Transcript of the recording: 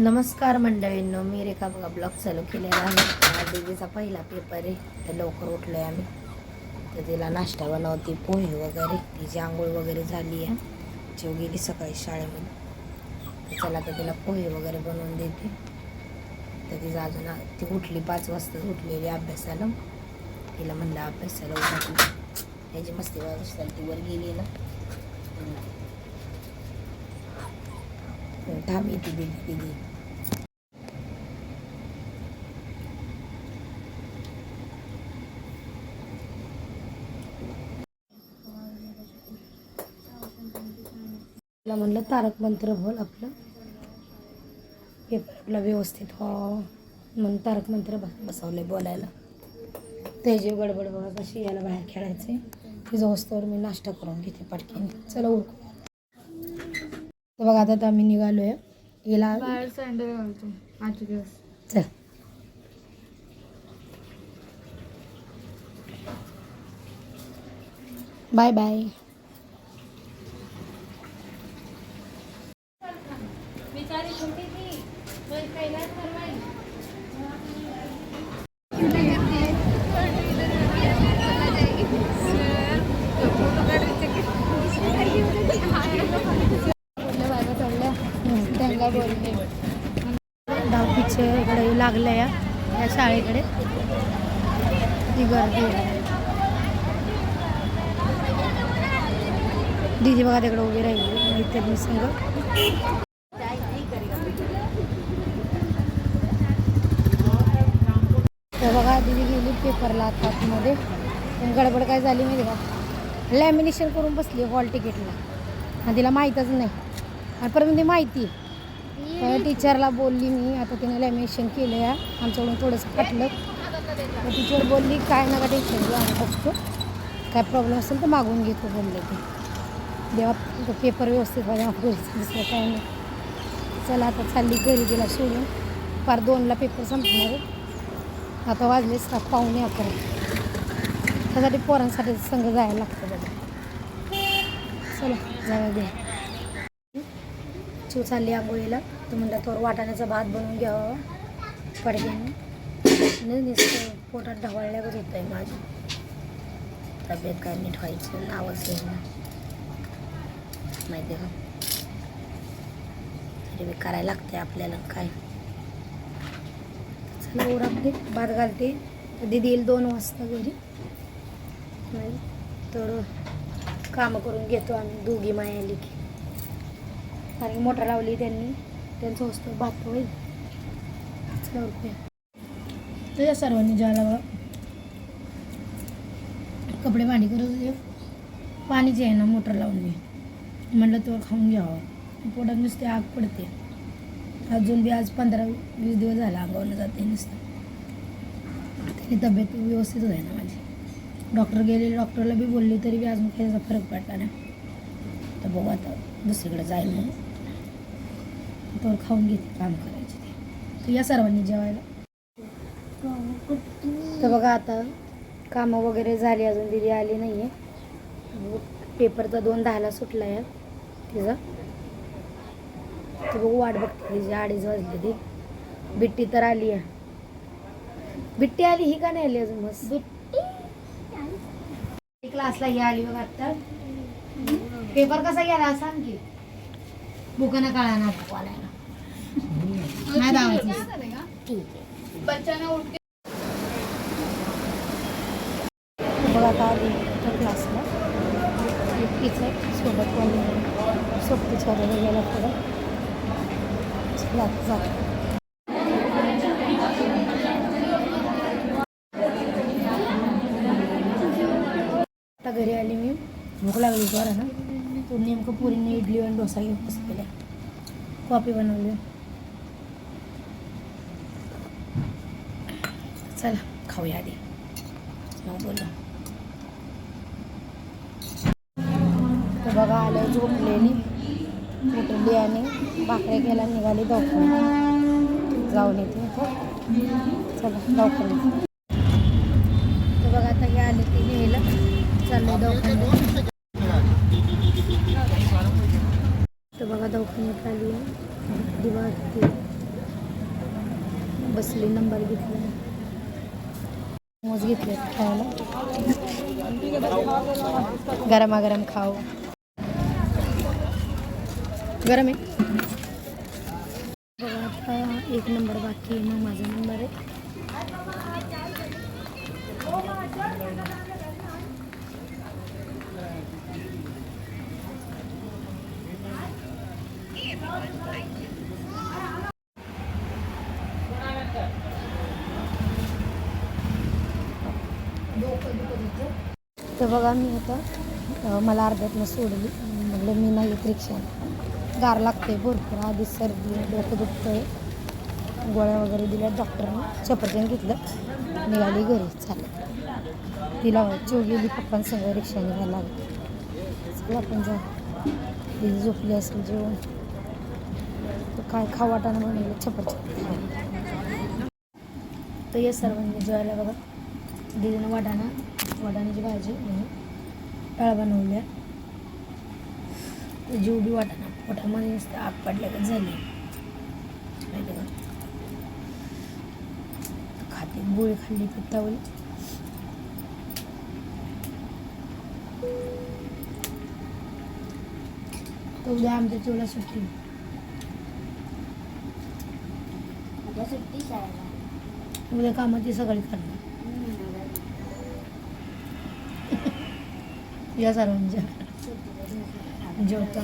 नमस्कार मंडळींनो मी रेखा बघा ब्लॉग चालू केलेला आहे. देवीचा पहिला पेपर आहे तर लवकर उठलो आहे आम्ही. तर तिला नाश्ता बनवते पोहे वगैरे तिची आंघोळ वगैरे झाली आहे. जेव गेली सकाळी शाळेमध्ये. तर चला तर तिला पोहे वगैरे बनवून देते. तर तिचं अजून ती उठली पाच वाजता उठलेली अभ्यासाला. तिला म्हणलं अभ्यासाला उठली त्याची मस्ती वाजता ती वर गेली ना. थांब येते दिली दिदी म्हणलं तारक मंत्र बोल आपलं. पेपर आपला व्यवस्थित हो. म्हणून तारक मंत्र बस बसवले बोलायला. त्याची गडबड बघा कशी याला बाहेर खेळायचे तिचं वस्तूवर मी नाश्ता करून घेते पटकन. चला उरकू. तर बघा आता आम्ही निघालो आहे गेला बाहेर सँडल घालतो. आजचे दिवस. चल. बाय बाय बायका चढल्या त्यांना बोलले दहावीचे इकडे लागलं या या शाळेकडे. ती गर्दी आहे. बघा तिकडे उभी राहिली. मैत्रिणी संघ तर बघा दीदी गेली पेपरला आतमध्ये. पण गडबड काय झाली माहिती का? लॅमिनेशन करून बसली हॉल तिकीटला. आणि तिला माहीतच नाही. आणि परत म्हणजे माहिती. तर टीचरला बोलली मी आता तिने लॅमिनेशन केलं या आमच्याकडून थोडंसं फाटलं. तर टीचर बोलली काय नका टेन्शन घेऊ आम्ही बघतो काय प्रॉब्लेम असेल तर मागून घेतो बोलले ते. देवा पेपर व्यवस्थित व्हायला दुसरं काय नाही. चला आता चालली घरी गेला सोडून. फार दोनला पेपर संपणार आता वाजले सात पाहुणे अकरा. त्यासाठी पोरांसाठी संघ जायला लागतं बघा. चला जाऊया द्या. चिव चालली आंघोळीला. तर म्हणलं थोडं वाटाण्याचा भात बनवून घ्यावा. पडक्याने नुसतं पोटात ढवळल्यागत होत आहे माझी तब्येत काय नीट व्हायचं नावच येईल माहिती आहे का? तरी बी करायला लागते आपल्याला काय. चला ओरखते भात घालते. दिदी दीदी येईल दोन वाजता घरी. तर कामं करून घेतो आम्ही दोघी माया कारण की मोटर लावली त्यांनी. त्यांचं वस्तू भात होईल त्याच्या सर्वांनी ज्याला बघा कपडे भांडी करत होते जे आहे ना मोटर लावून म्हणलं तो खाऊन घ्यावं. पोटात नुसते आग पडते. अजून बी आज पंधरा वीस दिवस झाला अंगावरनं जाते नुसतं. त्यांनी तब्येत व्यवस्थित होते ना माझी. डॉक्टर गेले डॉक्टरला बी बोलली तरी बी अजून काही त्याचा फरक पडला नाही. तर बघू आता दुसरीकडे जाईल म्हणून. तर खाऊन घेते काम करायचे ते. तर या सर्वांनी जेवायला. तर बघा आता कामं वगैरे झाली अजून दिदी आली नाही आहे पेपरचा दोन दहाला सुटला आहे तिचा. तर बघू वाट बघते तिची अडीच वाजले ती. बिट्टी तर आली आहे. बिट्टी आली ही का नाही आली अजून? मस्त क्लासला ही आली बघा आता. पेपर कसा गेला सांग की. बुकानं काळा ना वालायला नाही दावायचं ठीक आहे बच्चांना उठ बघ आता आली त्या क्लासला एकटीच आहे सोबत कोणी सोबतीच वगैरे गेला पुढं. जातो आता घरी आली मी. भूक लागली बरं ना तो नेमकं पुरीने इडली आणि डोसा घेऊन बसलेला कॉफी बनवली. चला खाऊया आधी. मग बोला. तर बघा आलं झोपलेली. उठली आणि भाकऱ्या घ्यायला निघाली दवाखान्यात. जाऊन येते. चला दवाखान्यात. तर बघा आता हे आले ते घ्यायला. चाललं दवाखान्यात. दवाखान्यात आली आहे दिवा बसली नंबर घेतला मोज घेतले खायला गरमागरम खाऊ गरम आहे बघा आता एक नंबर बाकी मग माझा नंबर आहे तर बघा मी आता मला अर्ध्यातनं सोडली. म्हटलं मी नाही येत रिक्षाने गार लागते भरपूर. आधी सर्दी डोकं दुखतंय. गोळ्या वगैरे दिल्या डॉक्टरने. सफरचंद घेतलं. निघाली घरी. चालत तिला चिव गेली पप्पांसंग रिक्षाने घ्यायला लागली. चला आपण जा तिची झोपली असेल जेवण. तो काय खावाटानं बनवलं छपरचंद तर या सर्वांनी जेवायला बघा. दिदीनं वाटाणा वाटाण्याची भाजी आणि डाळ बनवल्या. जेवढी वाटाणा. पोटामध्ये नुसतं आग पडल्या झाली. खाते. गोळी खाल्ली पित्तावली. उद्या आमच्या चिवला सुट्टी. सुट्टी शाळेला. उद्या कामाची सकाळी करणार. या सर्वांच्या. जेवता